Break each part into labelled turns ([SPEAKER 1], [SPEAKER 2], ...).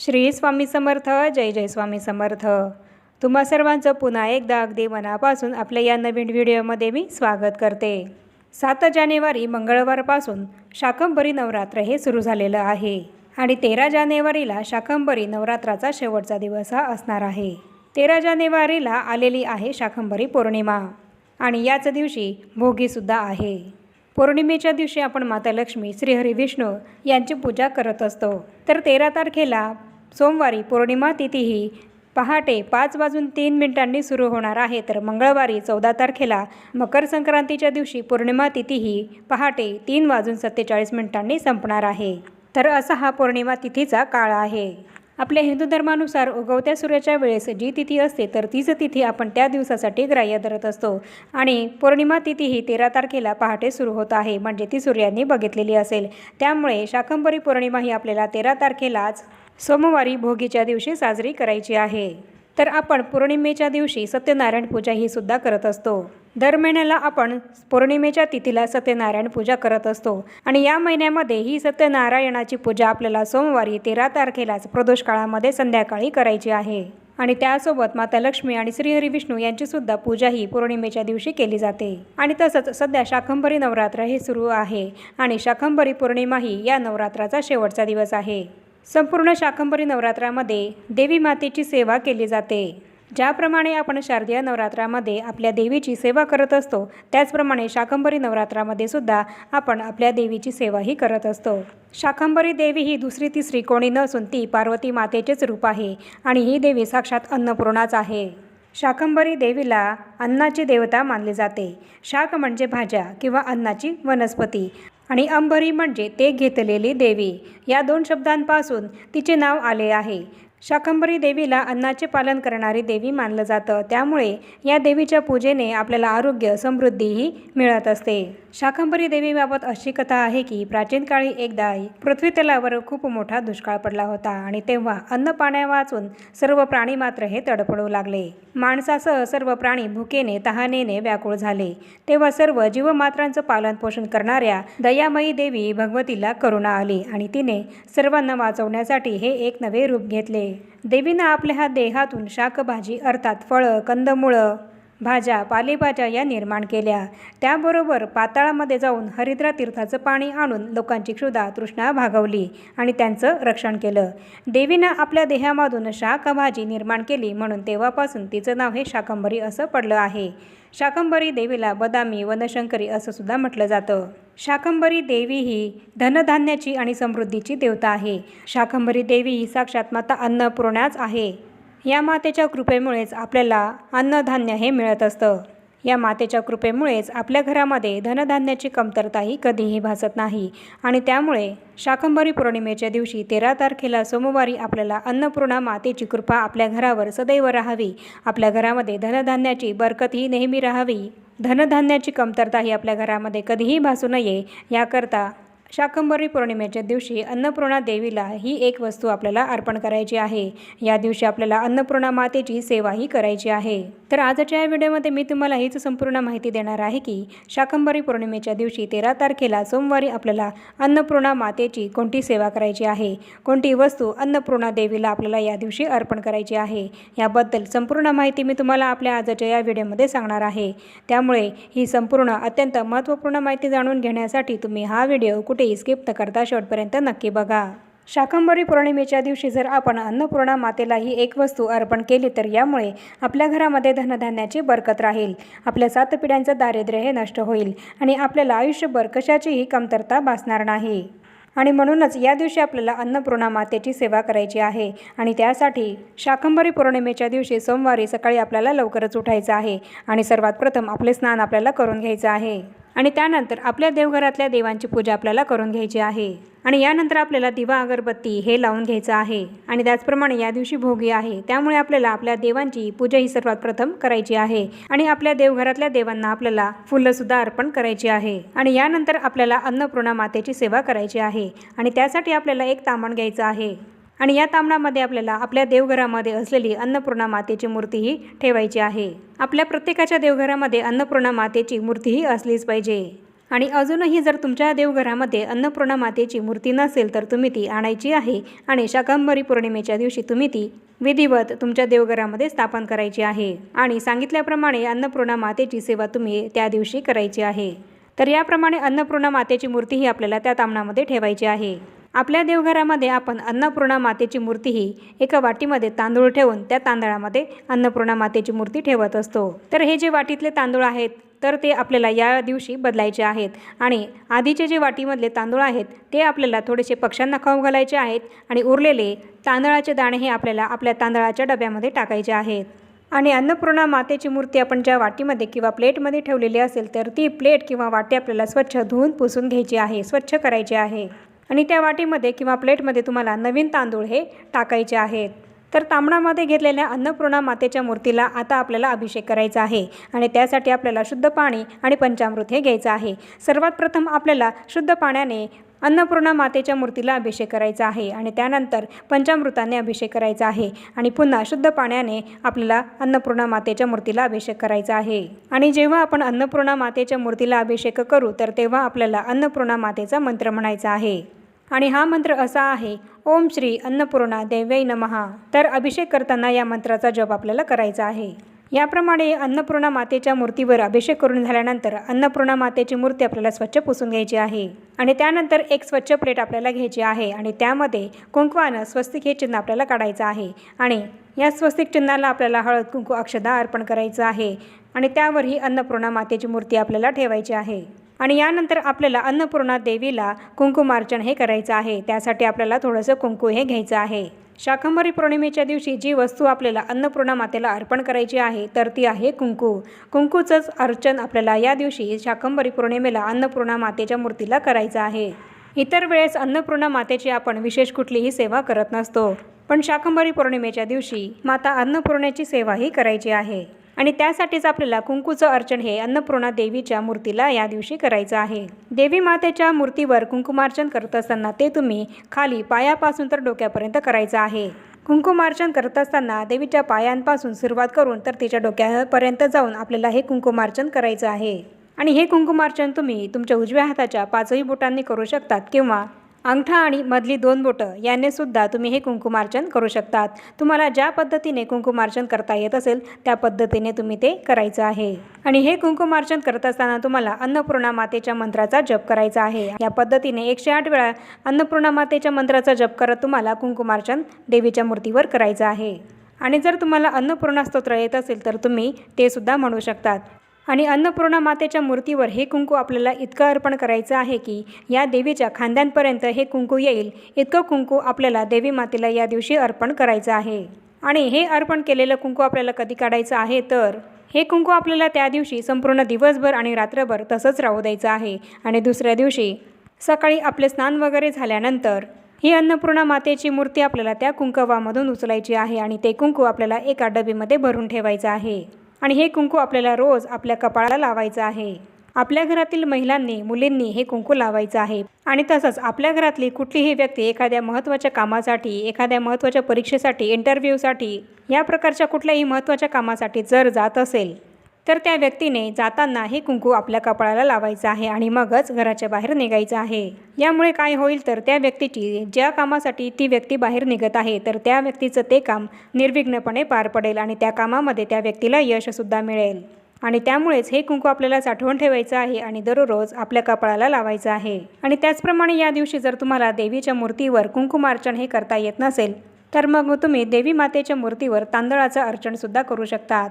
[SPEAKER 1] श्री स्वामी समर्थ जय जय स्वामी समर्थ. तुम्हा सर्वांचं पुन्हा एकदा अगदी मनापासून आपल्या या नवीन व्हिडिओमध्ये मी स्वागत करते. सात जानेवारी मंगळवारपासून शाकंभरी नवरात्र हे सुरू झालेलं आहे आणि तेरा जानेवारीला शाकंभरी नवरात्राचा शेवटचा दिवस हा असणार आहे. तेरा जानेवारीला आलेली आहे शाकंभरी पौर्णिमा आणि याच दिवशी भोगीसुद्धा आहे. पौर्णिमेच्या दिवशी आपण माता लक्ष्मी श्रीहरी विष्णू यांची पूजा करत असतो. तर तेरा तारखेला सोमवारी पौर्णिमा तिथी ही पहाटे पाच वाजून तीन मिनिटांनी सुरू होणार आहे. तर मंगळवारी चौदा तारखेला मकर संक्रांतीच्या दिवशी पौर्णिमा तिथी ही पहाटे तीन वाजून सत्तेचाळीस मिनिटांनी संपणार आहे. तर असा हा पौर्णिमा तिथीचा काळ आहे. आपल्या हिंदू धर्मानुसार उगवत्या सूर्याच्या वेळेस जी तिथी असते तर तीच तिथी आपण त्या दिवसासाठी ग्राह्य धरत असतो. आणि पौर्णिमा तिथी ही तेरा तारखेला पहाटे सुरू होत आहे म्हणजे ती सूर्याने बघितलेली असेल. त्यामुळे शाकंभरी पौर्णिमा ही आपल्याला तेरा तारखेलाच सोमवारी भोगीच्या दिवशी साजरी करायची आहे. तर आपण पौर्णिमेच्या दिवशी सत्यनारायण पूजा ही सुद्धा करत असतो. दर महिन्याला आपण पौर्णिमेच्या तिथीला सत्यनारायण पूजा करत असतो. आणि या महिन्यामध्ये ही सत्यनारायणाची पूजा आपल्याला सोमवारी तेरा तारखेलाच प्रदोष काळामध्ये संध्याकाळी करायची आहे. आणि त्यासोबत माता लक्ष्मी आणि श्रीहरी विष्णू यांची सुद्धा पूजा ही पौर्णिमेच्या दिवशी केली जाते. आणि तसंच सध्या शाकंभरी नवरात्र हे सुरू आहे. आणि शाकंभरी पौर्णिमा ही या नवरात्राचा शेवटचा दिवस आहे. संपूर्ण शाकंभरी नवरात्रामध्ये देवी मातेची सेवा केली जाते. ज्याप्रमाणे आपण शारदीय नवरात्रामध्ये आपल्या देवीची सेवा करत असतो त्याचप्रमाणे शाकंभरी नवरात्रामध्ये सुद्धा आपण आपल्या देवीची सेवाही करत असतो. शाकंभरी देवी ही दुसरी तिसरी कोणी नसून ती पार्वती मातेचेच रूप आहे आणि ही देवी साक्षात अन्नपूर्णाच आहे. शाकंभरी देवीला अन्नाची देवता मानली जाते. शाक म्हणजे भाज्या किंवा अन्नाची वनस्पती. आणि अंबरी म्हणजे ते घेतलेली देवी. या दोन शब्दांपासून तिचे नाव आले आहे. शाकंभरी देवीला अन्नाचे पालन करणारी देवी मानलं जातं. त्यामुळे या देवीच्या पूजेने आपल्याला आरोग्य समृद्धीही मिळत असते. शाकंभरी देवीबाबत अशी कथा आहे की प्राचीन काळी एकदा पृथ्वी तलावर खूप मोठा दुष्काळ पडला होता आणि तेव्हा अन्न पाण्या वाचून सर्व प्राणी मात्र हे तडफडू लागले. माणसासह सर्व प्राणी भुकेने तहानेने व्याकुळ झाले. तेव्हा सर्व जीवमात्रांचं पालनपोषण करणाऱ्या दयामयी देवी भगवतीला करुणा आली आणि तिने सर्वांना वाचवण्यासाठी हे एक नवे रूप घेतले. देवीनं आपल्या ह्या देहातून शाकभाजी अर्थात फळं कंदमुळं भाज्या पालेभाज्या या निर्माण केल्या. त्याबरोबर पाताळामध्ये जाऊन हरिद्रा तीर्थाचं पाणी आणून लोकांची क्षुधा तृष्णा भागवली आणि त्यांचं रक्षण केलं. देवीनं आपल्या देहामधून शाकभाजी निर्माण केली म्हणून तेव्हापासून तिचं नाव हे शाकंभरी असं पडलं आहे. शाकंभरी देवीला बदामी वनशंकरी असं सुद्धा म्हटलं जातं. शाकंभरी देवी ही धनधान्याची आणि समृद्धीची देवता आहे. शाकंभरी देवी ही साक्षात माता अन्नपूर्णाच आहे. या मातेच्या कृपेमुळेच आपल्याला अन्नधान्य हे मिळत असतं. या मातेच्या कृपेमुळेच आपल्या घरामध्ये धनधान्याची कमतरताही कधीही भासत नाही. आणि त्यामुळे शाकंभरी पौर्णिमेच्या दिवशी तेरा तारखेला सोमवारी आपल्याला अन्नपूर्णा मातेची कृपा आपल्या घरावर सदैव राहावी. आपल्या घरामध्ये धनधान्याची बरकत ही नेहमी राहावी. धनधान्याची कमतरता ही आपल्या घरामध्ये कधीही भासू नये याकरता शाकंभरी पौर्णिमेच्या दिवशी अन्नपूर्णा देवीला ही एक वस्तू आपल्याला अर्पण करायची आहे. या दिवशी आपल्याला अन्नपूर्णा मातेची सेवाही करायची आहे. तर आजच्या या व्हिडिओमध्ये मी तुम्हाला हीच संपूर्ण माहिती देणार आहे की शाकंभरी पौर्णिमेच्या दिवशी तेरा तारखेला सोमवारी आपल्याला अन्नपूर्णा मातेची कोणती सेवा करायची आहे? कोणती वस्तू अन्नपूर्णा देवीला आपल्याला या दिवशी अर्पण करायची आहे? याबद्दल संपूर्ण माहिती मी तुम्हाला आपल्या आजच्या या व्हिडिओमध्ये सांगणार आहे. त्यामुळे ही संपूर्ण अत्यंत महत्त्वपूर्ण माहिती जाणून घेण्यासाठी तुम्ही हा व्हिडिओ कुठे कुठेही स्किप न करता शेवटपर्यंत नक्की बघा. शाकंभरी पौर्णिमेच्या दिवशी जर आपण अन्नपूर्णा मातेला ही एक वस्तू अर्पण केली तर यामुळे आपल्या घरामध्ये धनधान्याची बरकत राहील. आपल्या सात पिढ्यांचं दारिद्र्य हे नष्ट होईल आणि आपल्याला आयुष्यभर कशाचीही कमतरता भासणार नाही. आणि म्हणूनच या दिवशी आपल्याला अन्नपूर्णा मातेची सेवा करायची आहे आणि त्यासाठी शाकंभरी पौर्णिमेच्या दिवशी सोमवारी सकाळी आपल्याला लवकरच उठायचं आहे आणि सर्वात प्रथम आपले स्नान आपल्याला करून घ्यायचं आहे. आणि त्यानंतर आपल्या देवघरातल्या देवांची पूजा आपल्याला करून घ्यायची आहे. आणि यानंतर आपल्याला दिवा अगरबत्ती हे लावून घ्यायचं आहे. आणि त्याचप्रमाणे या दिवशी भोगी आहे. त्यामुळे आपल्याला आपल्या देवांची पूजा ही सर्वात प्रथम करायची आहे. आणि आपल्या देवघरातल्या देवांना आपल्याला फुलंसुद्धा अर्पण करायची आहे. आणि यानंतर आपल्याला अन्नपूर्णा मातेची सेवा करायची आहे. आणि त्यासाठी आपल्याला एक तामण घ्यायचं आहे. आणि या तांबडामध्ये आपल्याला आपल्या देवघरामध्ये असलेली अन्नपूर्णा मातेची मूर्तीही ठेवायची आहे. आपल्या प्रत्येकाच्या देवघरामध्ये अन्नपूर्णा मातेची मूर्तीही असलीच पाहिजे. आणि अजूनही जर तुमच्या देवघरामध्ये अन्नपूर्णा मातेची मूर्ती नसेल तर तुम्ही ती आणायची आहे आणि शाकंभरी पौर्णिमेच्या दिवशी तुम्ही ती विधिवत तुमच्या देवघरामध्ये स्थापन करायची आहे. आणि सांगितल्याप्रमाणे अन्नपूर्णा मातेची सेवा तुम्ही त्या दिवशी करायची आहे. तर याप्रमाणे अन्नपूर्णा मातेची मूर्तीही आपल्याला त्या तामणामध्ये ठेवायची आहे. आपल्या देवघरामध्ये आपण अन्नपूर्णा मातेची मूर्ती ही एका वाटीमध्ये तांदूळ ठेवून त्या तांदळामध्ये अन्नपूर्णा मातेची मूर्ती ठेवत असतो. तर हे जे वाटीतले तांदूळ आहेत तर ते आपल्याला या दिवशी बदलायचे आहेत आणि आधीचे जे वाटीमधले तांदूळ आहेत ते आपल्याला थोडेसे पक्ष्यांना खाऊ घालायचे आहेत आणि उरलेले तांदळाचे दाणे हे आपल्याला आपल्या तांदळाच्या डब्यामध्ये टाकायचे आहेत. आणि अन्नपूर्णा मातेची मूर्ती आपण ज्या वाटीमध्ये किंवा प्लेटमध्ये ठेवलेली असेल तर ती प्लेट किंवा वाटी आपल्याला स्वच्छ धुवून पुसून घ्यायची आहे स्वच्छ करायची आहे. आणि त्या वाटीमध्ये किंवा प्लेटमध्ये तुम्हाला नवीन तांदूळ हे टाकायचे आहेत. तर तांबणामध्ये घेतलेल्या अन्नपूर्णा मातेच्या मूर्तीला आता आपल्याला अभिषेक करायचा आहे आणि त्यासाठी आपल्याला शुद्ध पाणी आणि पंचामृत हे घ्यायचं आहे. सर्वात प्रथम आपल्याला शुद्ध पाण्याने अन्नपूर्णा मातेच्या मूर्तीला अभिषेक करायचा आहे आणि त्यानंतर पंचामृताने अभिषेक करायचा आहे आणि पुन्हा शुद्ध पाण्याने आपल्याला अन्नपूर्णा मातेच्या मूर्तीला अभिषेक करायचा आहे. आणि जेव्हा आपण अन्नपूर्णा मातेच्या मूर्तीला अभिषेक करू तर तेव्हा आपल्याला अन्नपूर्णा मातेचा मंत्र म्हणायचा आहे. आणि हा मंत्र असा आहे ओम श्री अन्नपूर्णा देव्यै नमहा तर अभिषेक करताना या मंत्राचा जप आपल्याला करायचा आहे. याप्रमाणे अन्नपूर्णा मातेच्या मूर्तीवर अभिषेक करून झाल्यानंतर अन्नपूर्णा मातेची मूर्ती आपल्याला स्वच्छ पुसून घ्यायची आहे. आणि त्यानंतर एक स्वच्छ प्लेट आपल्याला घ्यायची आहे आणि त्यामध्ये कुंकवानं स्वस्तिक हे चिन्ह आपल्याला काढायचं आहे. आणि या स्वस्तिक चिन्हाला आपल्याला हळद कुंकू अक्षदा अर्पण करायचं आहे. आणि त्यावर ही अन्नपूर्णा मातेची मूर्ती आपल्याला ठेवायची आहे. आणि यानंतर आपल्याला अन्नपूर्णा देवीला कुंकुमार्चन हे करायचं आहे. त्यासाठी आपल्याला थोडंसं कुंकू हे घ्यायचं आहे. शाकंभरी पौर्णिमेच्या दिवशी जी वस्तू आपल्याला अन्नपूर्णा मातेला अर्पण करायची आहे तर ती आहे कुंकू. कुंकूचंच अर्चन आपल्याला या दिवशी शाकंभरी पौर्णिमेला अन्नपूर्णा मातेच्या मूर्तीला करायचं आहे. इतर वेळेस अन्नपूर्णा मातेची आपण विशेष कुठलीही सेवा करत नसतो. पण शाकंभरी पौर्णिमेच्या दिवशी माता अन्नपूर्णेची सेवाही करायची आहे. आणि त्यासाठीच आपल्याला कुंकूचं अर्चन हे अन्नपूर्णा देवीच्या मूर्तीला या दिवशी करायचं आहे. देवी मातेच्या मूर्तीवर कुंकुमार्चन करत असताना ते तुम्ही खाली पायापासून तर डोक्यापर्यंत करायचं आहे. कुंकुमार्चन करत असताना देवीच्या पायांपासून सुरुवात करून तर तिच्या डोक्यापर्यंत जाऊन आपल्याला हे कुंकुमार्चन करायचं आहे. आणि हे कुंकुमार्चन तुम्ही तुमच्या उजव्या हाताच्या पाचही बोटांनी करू शकतात किंवा अंगठा आणि मधली दोन बोटं याने सुद्धा तुम्ही हे कुंकुमार्चन करू शकतात. तुम्हाला ज्या पद्धतीने कुंकुमार्चन करता येत असेल त्या पद्धतीने तुम्ही ते करायचं आहे. आणि हे कुंकुमार्चन करत असताना तुम्हाला अन्नपूर्णा मातेच्या मंत्राचा जप करायचा आहे. या पद्धतीने एकशे आठ वेळा अन्नपूर्णा मातेच्या मंत्राचा जप करत तुम्हाला कुंकुमार्चन देवीच्या मूर्तीवर करायचं आहे. आणि जर तुम्हाला अन्नपूर्णा स्तोत्र येत असेल तर तुम्ही ते सुद्धा म्हणू शकतात. आणि अन्नपूर्णा मातेच्या मूर्तीवर हे कुंकू आपल्याला इतकं अर्पण करायचं आहे की या देवीच्या खांद्यांपर्यंत हे कुंकू येईल. इतकं कुंकू आपल्याला देवी मातेला या दिवशी अर्पण करायचं आहे. आणि हे अर्पण केलेलं कुंकू आपल्याला कधी काढायचं आहे? तर हे कुंकू आपल्याला त्या दिवशी संपूर्ण दिवसभर आणि रात्रभर तसंच राहू द्यायचं आहे. आणि दुसऱ्या दिवशी सकाळी आपले स्नान वगैरे झाल्यानंतर ही अन्नपूर्णा मातेची मूर्ती आपल्याला त्या कुंकवामधून उचलायची आहे आणि ते कुंकू आपल्याला एका डबीमध्ये भरून ठेवायचं आहे. आणि हे कुंकू आपल्याला रोज आपल्या कपाळाला लावायचं आहे. आपल्या घरातील महिलांनी मुलींनी हे कुंकू लावायचं आहे. आणि तसंच आपल्या घरातली कुठलीही व्यक्ती एखाद्या महत्त्वाच्या कामासाठी एखाद्या महत्त्वाच्या परीक्षेसाठी इंटरव्ह्यूसाठी या प्रकारच्या कुठल्याही महत्त्वाच्या कामासाठी जर जात असेल तर त्या व्यक्तीने जाताना हे कुंकू आपल्या कपाळाला लावायचं आहे आणि मगच घराच्या बाहेर निघायचं आहे. यामुळे काय होईल तर त्या व्यक्तीची ज्या कामासाठी ती व्यक्ती बाहेर निघत आहे तर त्या व्यक्तीचं ते काम निर्विघ्नपणे पार पडेल आणि त्या कामामध्ये त्या व्यक्तीला यशसुद्धा मिळेल. आणि त्यामुळेच हे कुंकू आपल्याला साठवून ठेवायचं आहे आणि दररोज आपल्या कपाळाला लावायचं आहे. आणि त्याचप्रमाणे या दिवशी जर तुम्हाला देवीच्या मूर्तीवर कुंकुमार्चन हे करता येत नसेल तर मग तुम्ही देवी मातेच्या मूर्तीवर तांदळाचं अर्चनसुद्धा करू शकतात.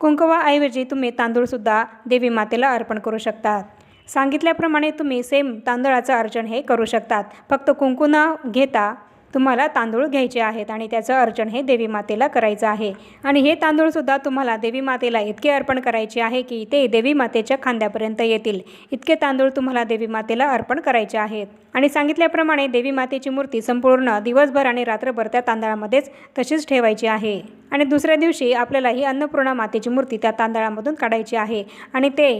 [SPEAKER 1] कुंकवाऐवजी तुम्ही तांदूळसुद्धा देवी मातेला अर्पण करू शकतात. सांगितल्याप्रमाणे तुम्ही सेम तांदळाचं अर्चन हे करू शकतात. फक्त कुंकू न घेता तुम्हाला तांदूळ घ्यायचे आहेत आणि त्याचं अर्चन हे देवी मातेला करायचं आहे. आणि हे तांदूळसुद्धा तुम्हाला देवी मातेला इतके अर्पण करायचे आहे की ते देवी मातेच्या खांद्यापर्यंत येतील. इतके तांदूळ तुम्हाला देवी मातेला अर्पण करायचे आहेत. आणि सांगितल्याप्रमाणे देवी मातेची मूर्ती संपूर्ण दिवसभर आणि रात्रभर त्या तांदळामध्येच तशीच ठेवायची आहे. आणि दुसऱ्या दिवशी आपल्याला ही अन्नपूर्णा मातेची मूर्ती त्या तांदळामधून काढायची आहे. आणि ते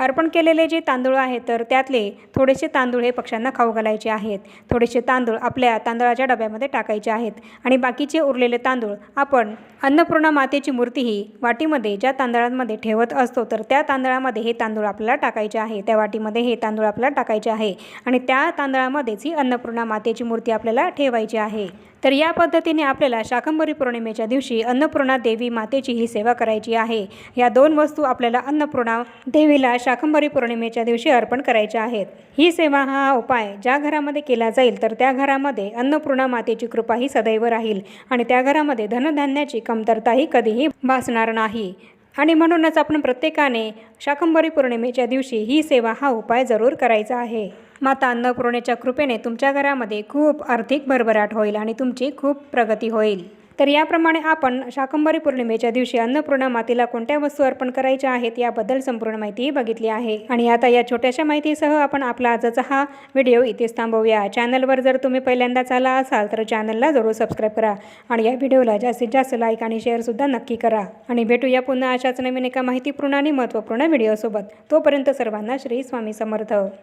[SPEAKER 1] अर्पण केलेले जे तांदूळ आहेत तर त्यातले थोडेसे तांदूळ हे पक्ष्यांना खाऊ घालायचे आहेत. थोडेसे तांदूळ आपल्या तांदळाच्या डब्यामध्ये टाकायचे आहेत. आणि बाकीचे उरलेले तांदूळ आपण अन्नपूर्णा मातेची मूर्ती ही वाटीमध्ये ज्या तांदळांमध्ये ठेवत असतो तर त्या तांदळामध्ये हे तांदूळ आपल्याला टाकायचे आहे. त्या वाटीमध्ये हे तांदूळ आपल्याला टाकायचे आहे. आणि त्या तांदळामध्येच ही अन्नपूर्णा मातेची मूर्ती आपल्याला ठेवायची आहे. तर या पद्धतीने आपल्याला शाकंभरी पौर्णिमेच्या दिवशी अन्नपूर्णा देवी मातेची ही सेवा करायची आहे. या दोन वस्तू आपल्याला अन्नपूर्णा देवीला शाकंभरी पौर्णिमेच्या दिवशी अर्पण करायच्या आहेत. ही सेवा हा उपाय ज्या घरामध्ये केला जाईल तर त्या घरामध्ये अन्नपूर्णा मातेची कृपा ही सदैव राहील आणि त्या घरामध्ये धनधान्याची कमतरताही कधीही भासणार नाही. आणि म्हणूनच आपण प्रत्येकाने शाकंभरी पौर्णिमेच्या दिवशी ही सेवा हा उपाय जरूर करायचा आहे. माता अन्नपूर्णेच्या कृपेने तुमच्या घरामध्ये खूप आर्थिक भरभराट होईल आणि तुमची खूप प्रगती होईल. तर याप्रमाणे आपण शाकंभरी पौर्णिमेच्या दिवशी अन्नपूर्णा मातेला कोणत्या वस्तू अर्पण करायच्या आहेत याबद्दल संपूर्ण माहिती बघितली आहे. आणि आता या छोट्याशा माहितीसह आपण आपला आजचा हा व्हिडिओ इथेच थांबवूया. चॅनलवर जर तुम्ही पहिल्यांदाच आला असाल तर चॅनलला जरूर सबस्क्राईब करा आणि या व्हिडिओला जास्तीत जास्त लाईक आणि शेअरसुद्धा नक्की करा. आणि भेटूया पुन्हा अशाच नवीन एका माहितीपूर्ण आणि महत्त्वपूर्ण व्हिडिओसोबत. तोपर्यंत सर्वांना श्री स्वामी समर्थ.